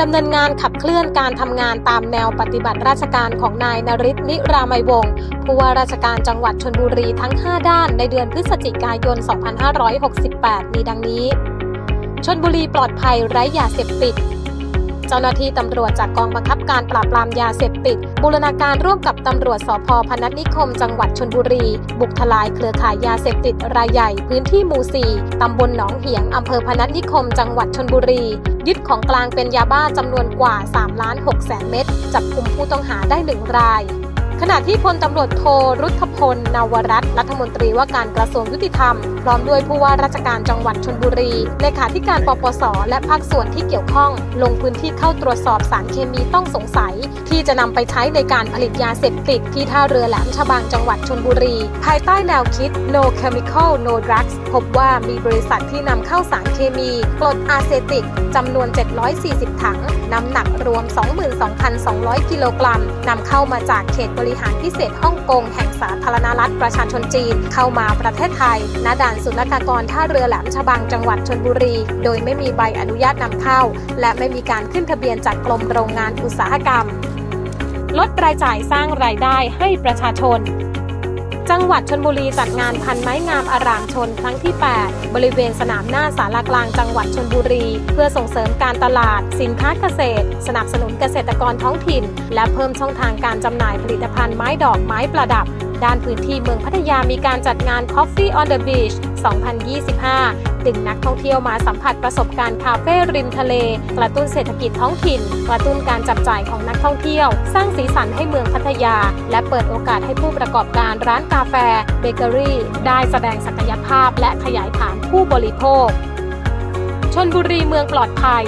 ดำเนินงานขับเคลื่อนการทำงานตามแนวปฏิบัติราชการของนายนริศนิรามัยวงศ์ผู้ว่าราชการจังหวัดชนบุรีทั้ง 5 ด้านในเดือนพฤศจิกายน 2568 มีดังนี้ชนบุรีปลอดภัยไร้ยาเสพติด จ้าหน้าที่ตำรวจจากกองบังคับการปราบปรามยาเสพติด บูรณาการร่วมกับตำรวจสพพนัสนิคม จังหวัดชนบุรี บุกทลายเครือข่ายยาเสพติดรายใหญ่พื้นที่หมู่ 4 ตำบลหนองเหียง อำเภอพนัสนิคม จังหวัดชนบุรี ยึดของกลางเป็นยาบ้าจำนวนกว่า3ล้าน6แสนเม็ดจับกลุ่มผู้ต้องหาได้หนึ่งราย ขณะที่พลตำรวจโทรุทธพพล นวรัตน์รัฐมนตรีว่าการกระทรวงยุติธรรม พร้อมด้วยผู้ว่าราชการจังหวัดชนบุรี เลขาธิการปปส และภาคส่วนที่เกี่ยวข้อง ลงพื้นที่เข้าตรวจสอบสารเคมีต้องสงสัย ที่จะนำไปใช้ในการผลิตยาเสพติดที่ท่าเรือแหลมฉบังจังหวัดชนบุรี ภายใต้แนวคิด no chemical no drugs พบว่ามีบริษัทที่นำเข้าสารเคมีกรดอาเซติกจำนวน 740 ถังน้ำหนักรวม 22,200 กิโลกรัมนำเข้ามาจากเขตบริหารพิเศษฮ่องกงแห่งสาธารณรัฐประชาชนจีน เข้ามาประเทศไทยณด่านศุลกากรท่าเรือแหลมฉบังจังหวัดชนบุรี โดยไม่มีใบอนุญาตนำเข้า และไม่มีการขึ้นทะเบียนจากกรมโรงงานอุตสาหกรรม ลดรายจ่ายสร้างรายได้ให้ประชาชนจังหวัดชนบุรีจัดงานพันไม้งามอารามชนครั้งที่ 8 บริเวณสนามหน้าสารากลางจังหวัดชนบุรี เพื่อส่งเสริมการตลาด สินค้าเกษตร สนับสนุนเกษตรกรท้องถิ่น และเพิ่มช่องทางการจำหน่ายผลิตภัณฑ์ไม้ดอกไม้ประดับ ด้านพื้นที่เมืองพัทยามีการจัดงาน Coffee on the Beach 2025 ดึงนักท่องเที่ยวมาสัมผัสประสบการณ์คาเฟ่ริมทะเล กระตุ้นเศรษฐกิจท้องถิ่น กระตุ้นการจับจ่ายของนักท่องเที่ยว สร้างสีสันให้เมืองพัทยา และเปิดโอกาสให้ผู้ประกอบการร้านกาแฟ เบเกอรี่ ได้แสดงศักยภาพและขยายฐานผู้บริโภคชนบุรีเมืองปลอดภัย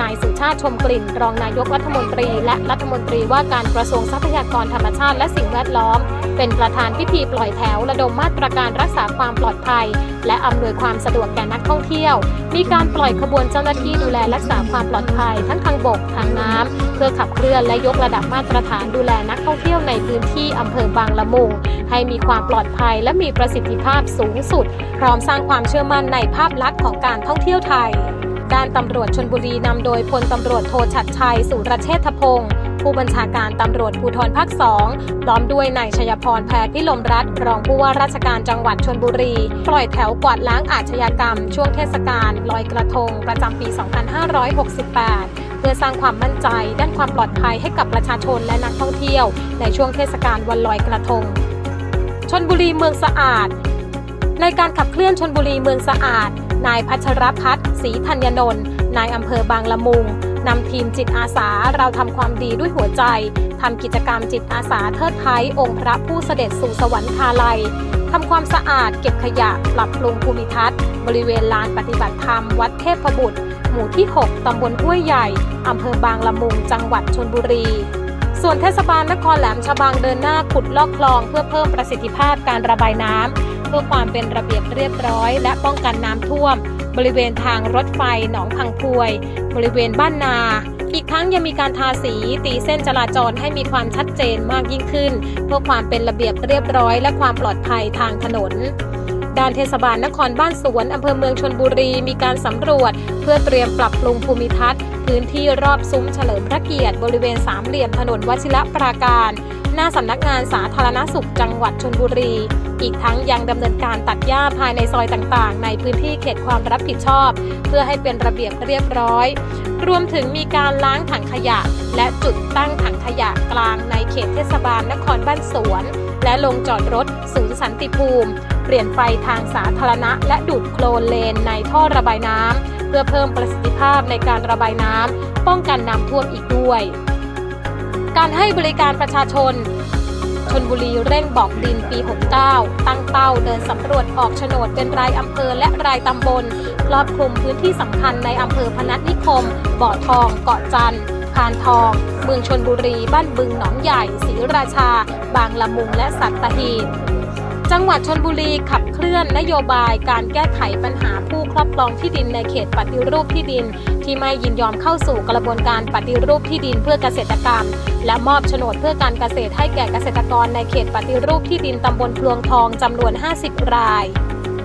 นายสุชาติชมกลิ่น รองนายกรัฐมนตรี และรัฐมนตรีว่าการกระทรวงทรัพยากรธรรมชาติและสิ่งแวดล้อม เป็นประธานพิธีปล่อยแถวระดมมาตรการรักษาความปลอดภัย และอำนวยความสะดวกแก่นักท่องเที่ยว มีการปล่อยขบวนเจ้าหน้าที่ดูแลรักษาความปลอดภัย ทั้งทางบกทางน้ำเพื่อขับเคลื่อนและยกระดับมาตรฐานดูแลนักท่องเที่ยวในพื้นที่อำเภอบางละมุงให้มีความปลอดภัยและมีประสิทธิภาพสูงสุด พร้อมสร้างความเชื่อมั่นในภาพลักษณ์ของการท่องเที่ยวไทย ด้านตำรวจชนบุรีนำโดยพลตำรวจโทชัดชัย สุรเชษฐพงศ์ผู้บัญชาการตำรวจภูธรภาคสองพร้อมด้วยนายชยพรแพรพิลมรัตรองผู้ว่าราชการจังหวัดชนบุรี ปล่อยแถวกวาดล้างอาชญากรรม ช่วงเทศกาลลอยกระทง ประจำปี 2568เพื่อสร้างความมั่นใจด้านความปลอดภัยให้กับประชาชนและนักท่องเที่ยว ในช่วงเทศกาลวันลอยกระทง ชนบุรีเมืองสะอาด ในการขับเคลื่อนชนบุรีเมืองสะอาด นายพัชรพัฒน์ศรีธัญนนท์นายอำเภอบางละมุงนำทีมจิตอาสาเราทำความดีด้วยหัวใจทำกิจกรรมจิตอาสาเทิดไทยองค์พระผู้เสด็จสู่สวรรคาลัยทำความสะอาดเก็บขยะปรับปรุงภูมิทัศน์ บริเวณลานปฏิบัติธรรม วัดเทพบุตร หมู่ที่ 6 ตำบลห้วยใหญ่ อำเภอบางละมุง จังหวัดชนบุรี ส่วนเทศบาลนครแหลมฉบังเดินหน้าขุดลอกคลองเพื่อเพิ่มประสิทธิภาพการระบายน้ำ เพื่อความเป็นระเบียบเรียบร้อย และป้องกันน้ำท่วม บริเวณทางรถไฟหนองพังพวย บริเวณบ้านนาอีกทั้งยังมีการทาสีตีเส้นจราจรให้มีความชัดเจนมากยิ่งขึ้น เพื่อความเป็นระเบียบเรียบร้อย และความปลอดภัยทางถนน ด้านเทศบาลนครบ้านสวนอำเภอเมืองชนบุรีมีการสำรวจ เพื่อเตรียมปรับปรุงภูมิทัศน์ พื้นที่รอบซุ้มเฉลิมพระเกียรติบริเวณสามเหลี่ยมถนนวชิระปราการ หน้าสำนักงานสาธารณสุขจังหวัดชนบุรี อีกทั้งยังดำเนินการตัดหญ้าภายในซอยต่างๆ ในพื้นที่เขตความรับผิดชอบ เพื่อให้เป็นระเบียบเรียบร้อย รวมถึงมีการล้างถังขยะ และจุดตั้งถังขยะกลางในเขตเทศบาลนครบ้านสวน และลงจอดรถศูนย์สันติภูมิเปลี่ยนไฟทางสาธารณะ และดูดโคลนเลนในท่อระบายน้ำเพื่อเพิ่มประสิทธิภาพในการระบายน้ำป้องกันน้ำท่วมอีกด้วย การให้บริการประชาชนชนบุรีเร่งบอกดินปี 69 ตั้งเป้าเดินสำรวจออกโฉนดเป็นรายอำเภอและรายตำบลครอบคลุมพื้นที่สำคัญในอำเภอพนัสนิคม บ่อทอง เกาะจันทร์พานทอง เมืองชนบุรี บ้านบึงหนองใหญ่ศรีราชา บางละมุงและสัตหีบ จังหวัดชนบุรีขับเคลื่อนนโยบายการแก้ไขปัญหาผู้ครอบครองที่ดินในเขตปฏิรูปที่ดิน ที่ไม่ยินยอมเข้าสู่กระบวนการปฏิรูปที่ดินเพื่อเกษตรกรรม และมอบโฉนดเพื่อการเกษตรให้แก่เกษตรกรในเขตปฏิรูปที่ดินตำบลพลวงทองจำนวน 50 ราย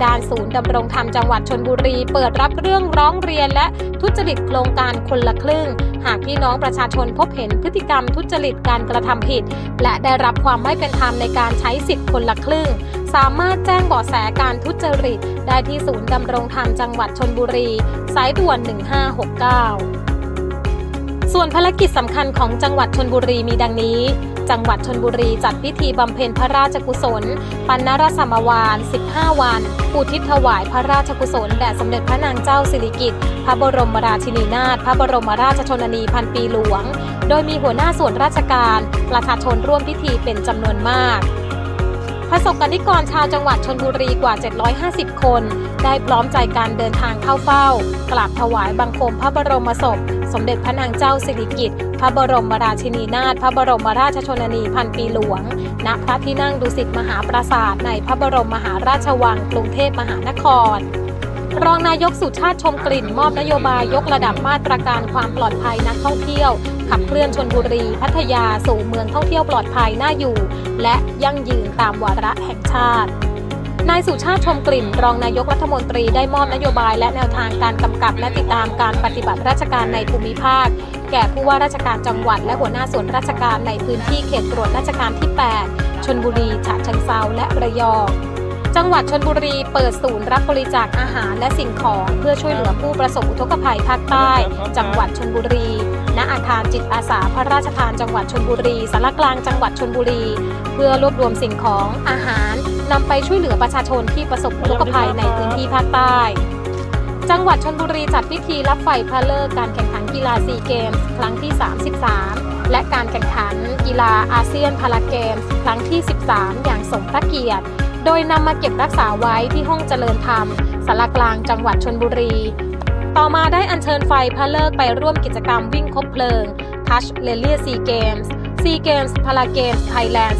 ดานศูนย์ดำรงธรรมจังหวัดชนบุรี เปิดรับเรื่องร้องเรียนและทุจริตโครงการคนละครึ่ง หากพี่น้องประชาชนพบเห็นพฤติกรรมทุจริตการกระทำผิด และได้รับความไม่เป็นธรรมในการใช้สิทธิ์คนละครึ่ง สามารถแจ้งเบาะแสการทุจริต ได้ที่ศูนย์ดำรงธรรมจังหวัดชนบุรี สายด่วน 1569 ส่วนภารกิจสำคัญของจังหวัดชนบุรีมีดังนี้ จังหวัดชนบุรีจัดพิธีบำเพ็ญพระราชกุศล ปัณณรสมวาน 15 วันอุทิศถวายพระราชกุศลแด่สมเด็จพระนางเจ้าสิริกิติ์พระบรมราชินีนาถพระบรมราชชนนีพันปีหลวง โดยมีหัวหน้าส่วนราชการประชาชนร่วมพิธีเป็นจำนวนมากประสบกนิกรชาวจังหวัดชนบุรีกว่า 750 คน ได้พร้อมใจการเดินทางเข้าเฝ้ากราบถวายบังคมพระบรมศพ สมเด็จพระนางเจ้าสิริกิติ์พระบรมราชินีนาถพระบรมราชชนนีพันปีหลวง ณ พระที่นั่งดุสิตมหาปราสาทในพระบรมมหาราชวังกรุงเทพมหานครรองนายกสุชาติชมกลิ่นมอบนโยบายยกระดับมาตรการความปลอดภัยนักท่องเที่ยว ขับเคลื่อนชนบุรี พัทยาสู่เมืองท่องเที่ยวปลอดภัยน่าอยู่ และยั่งยืนตามวาระแห่งชาติ นายสุชาติชมกลิ่น รองนายกรัฐมนตรีได้มอบนโยบายและแนวทางการกำกับและติดตามการปฏิบัติราชการในภูมิภาค แก่ผู้ว่าราชการจังหวัด และหัวหน้าส่วนราชการในพื้นที่เขตตรวจราชการที่ 8 ชนบุรี ฉะเชิงเซาและระยอง จังหวัดชนบุรีเปิดศูนย์รับบริจาคอาหารและสิ่งของเพื่อช่วยเหลือผู้ประสบอุทกภัยภาคใต้ จังหวัดชนบุรี ณ อาคารจิตอาสาพระราชทานจังหวัดชนบุรีสารกลางจังหวัดชนบุรี เพื่อรวบรวมสิ่งของอาหาร นำไปช่วยเหลือประชาชนที่ประสบอุทกภัยในพื้นที่ภาคใต้ จังหวัดชนบุรีจัดพิธีรับไฟพระเลิกการแข่งขันกีฬาซีเกมส์ครั้งที่ 33 และการแข่งขันกีฬาอาเซียนพาราเกมส์ครั้งที่ 13 อย่างสมพระเกียรติ โดยนำมาเก็บรักษาไว้ที่ห้องเจริญธรรมสารกลางจังหวัดชนบุรี ต่อมาได้อัญเชิญไฟพระเลิกไปร่วมกิจกรรมวิ่งคบเพลิง Touch l e l i a Sea Games Sea Games พาราเกมส์ไทยแลนด์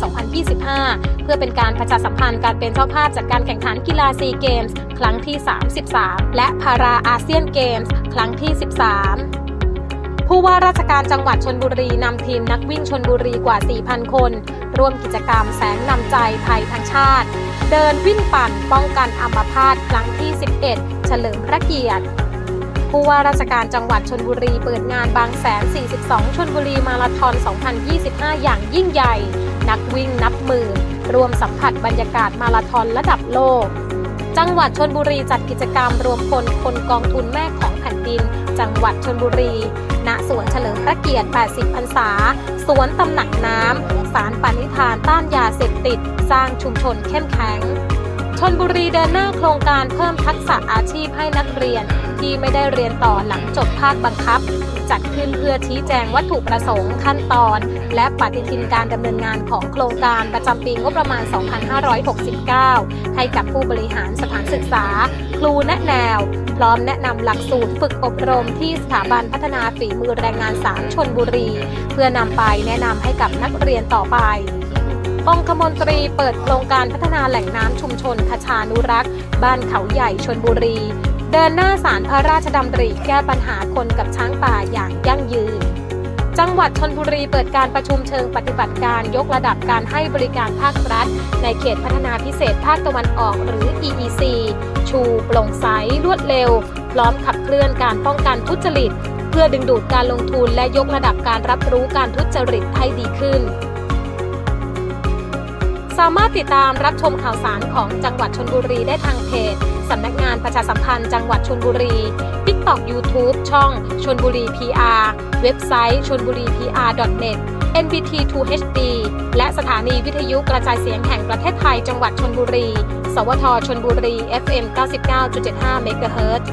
2025 เพื่อเป็นการประชาสัมพันธ์การเป็นเจ้าภาพจัดการแข่งขันกีฬาซีเกมส์ครั้งที่ 33 และพาราอาเซียนเกมส์ครั้งที่ 13ผู้ว่าราชการจังหวัดชนบุรีนำทีมนักวิ่งชนบุรีกว่า 4,000 คน ร่วมกิจกรรมแสงนำใจไทยทั้งชาติ เดินวิ่งปั่นป้องกันอัมพาตครั้งที่ 11 เฉลิมพระเกียรติ ผู้ว่าราชการจังหวัดชนบุรีเปิดงานบางแสน 42 ชนบุรีมาราธอน 2025 อย่างยิ่งใหญ่ นักวิ่งนับหมื่นรวมสัมผัสบรรยากาศมาราธอนระดับโลก จังหวัดชนบุรีจัดกิจกรรมรวมพลคนกองทุนแม่ของแผ่นดิน จังหวัดชนบุรี ณ สวนเฉลิมพระเกียรติ 80 พรรษา สวนตำหนักน้ำ สารปณิธานต้านยาเสพติด สร้างชุมชนเข้มแข็ง นบุรีเดินหน้าโครงการเพิ่มทักษะอาชีพให้นักเรียน ที่ไม่ได้เรียนต่อหลังจบภาคบังคับ จัดขึ้นเพื่อชี้แจงวัตถุประสงค์ขั้นตอน และปฏิทินการดำเนินงานของโครงการประจำปีงบประมาณ 2569 ให้กับผู้บริหารสถานศึกษา ครูแนะแนว พร้อมแนะนำหลักสูตรฝึกอบรมที่สถาบันพัฒนาฝีมือแรงงานสามชนบุรี เพื่อนำไปแนะนำให้กับนักเรียนต่อไป องคมนตรีเปิดโครงการพัฒนาแหล่งน้ำชุมชนคชานุรักษ์ บ้านเขาใหญ่ชนบุรี เดินหน้าสารพระราชดำริแก้ปัญหาคนกับช้างป่าอย่างยั่งยืน จังหวัดชนบุรีเปิดการประชุมเชิงปฏิบัติการยกระดับการให้บริการภาครัฐ ในเขตพัฒนาพิเศษภาคตะวันออกหรือ EEC ชูโปร่งใสรวดเร็ว พร้อมขับเคลื่อนการป้องกันทุจริต เพื่อดึงดูดการลงทุนและยกระดับการรับรู้การทุจริตให้ดีขึ้น สามารถติดตามรับชมข่าวสารของจังหวัดชนบุรีได้ทางเพจสำนักงานประชาสัมพันธ์จังหวัดชนบุรี TikTok YouTube ช่องชนบุรี PR เว็บไซต์ชนบุรี PR.net NBT 2 HD และสถานีวิทยุกระจายเสียงแห่งประเทศไทยจังหวัดชนบุรี สวทชนบุรี FM 99.75 MHz